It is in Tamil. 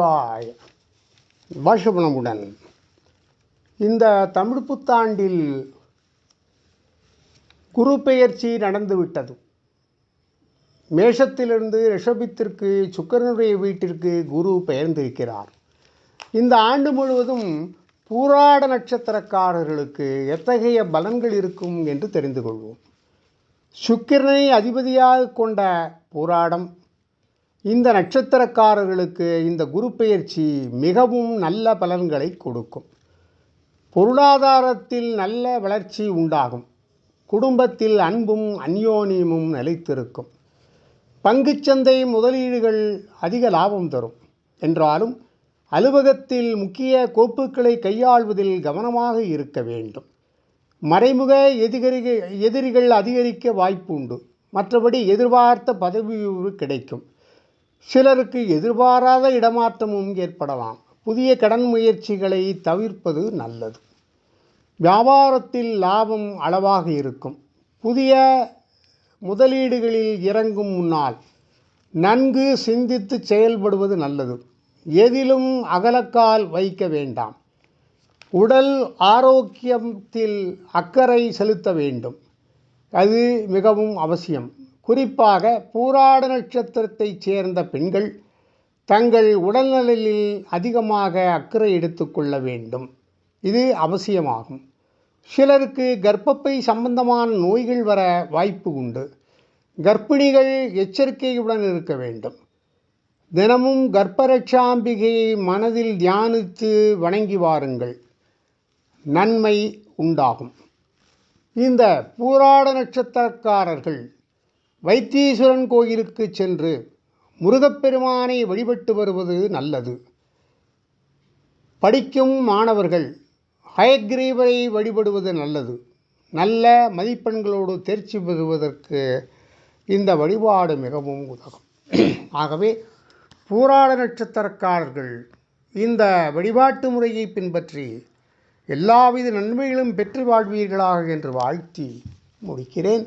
நமச்சிவாய வருஷபணமுடன் இந்த தமிழ் புத்தாண்டில் குரு பெயர்ச்சி நடந்துவிட்டது மேஷத்திலிருந்து ரிஷபத்திற்கு சுக்கரனுடைய வீட்டிற்கு குரு பெயர்ந்திருக்கிறார். இந்த ஆண்டு முழுவதும் பூராட நட்சத்திரக்காரர்களுக்கு எத்தகைய பலன்கள் இருக்கும் என்று தெரிந்து கொள்வோம். சுக்கிரனை அதிபதியாக கொண்ட பூராடம் இந்த நட்சத்திரக்காரர்களுக்கு இந்த குரு பெயர்ச்சி மிகவும் நல்ல பலன்களை கொடுக்கும். பொருளாதாரத்தில் நல்ல வளர்ச்சி உண்டாகும். குடும்பத்தில் அன்பும் அந்யோன்யமும் நிலைத்திருக்கும். பங்குச்சந்தை முதலீடுகள் அதிக லாபம் தரும். என்றாலும் அலுவலகத்தில் முக்கிய கோப்புகளை கையாள்வதில் கவனமாக இருக்க வேண்டும். மறைமுக எதிரிகள் எதிரிகள் அதிகரிக்க வாய்ப்பு உண்டு மற்றபடி எதிர்பார்த்த பதவி கிடைக்கும். சிலருக்கு எதிர்பாராத இடமாற்றமும் ஏற்படலாம். புதிய கடன் முயற்சிகளை தவிர்ப்பது நல்லது. வியாபாரத்தில் லாபம் அளவாக இருக்கும். புதிய முதலீடுகளில் இறங்கும் முன்னால் நன்கு சிந்தித்து செயல்படுவது நல்லது. எதிலும் அகலக்கால் வைக்க வேண்டாம். உடல் ஆரோக்கியத்தில் அக்கறை செலுத்த வேண்டும். அது மிகவும் அவசியம். குறிப்பாக பூராட நட்சத்திரத்தைச் சேர்ந்த பெண்கள் தங்கள் உடல்நலில் அதிகமாக அக்கறை எடுத்துக்கொள்ள வேண்டும். இது அவசியமாகும். சிலருக்கு கர்ப்பப்பை சம்பந்தமான நோய்கள் வர வாய்ப்பு உண்டு. கர்ப்பிணிகள் எச்சரிக்கையுடன் இருக்க வேண்டும். தினமும் கர்ப்பரட்சாம்பிகையை மனதில் தியானித்து வணங்கி வாருங்கள். நன்மை உண்டாகும். இந்த பூராட நட்சத்திரக்காரர்கள் வைத்தீஸ்வரன் கோயிலுக்கு சென்று முருகப்பெருமானை வழிபட்டு வருவது நல்லது. படிக்கும் மாணவர்கள் ஹயக்ரீவரை வழிபடுவது நல்லது. நல்ல மதிப்பெண்களோடு தேர்ச்சி பெறுவதற்கு இந்த வழிபாடு மிகவும் உதவும். ஆகவே பூராட நட்சத்திரக்காரர்கள் இந்த வழிபாட்டு முறையை பின்பற்றி எல்லாவித நன்மைகளும் பெற்று வாழ்வீர்களாக என்று வாழ்த்தி முடிக்கிறேன்.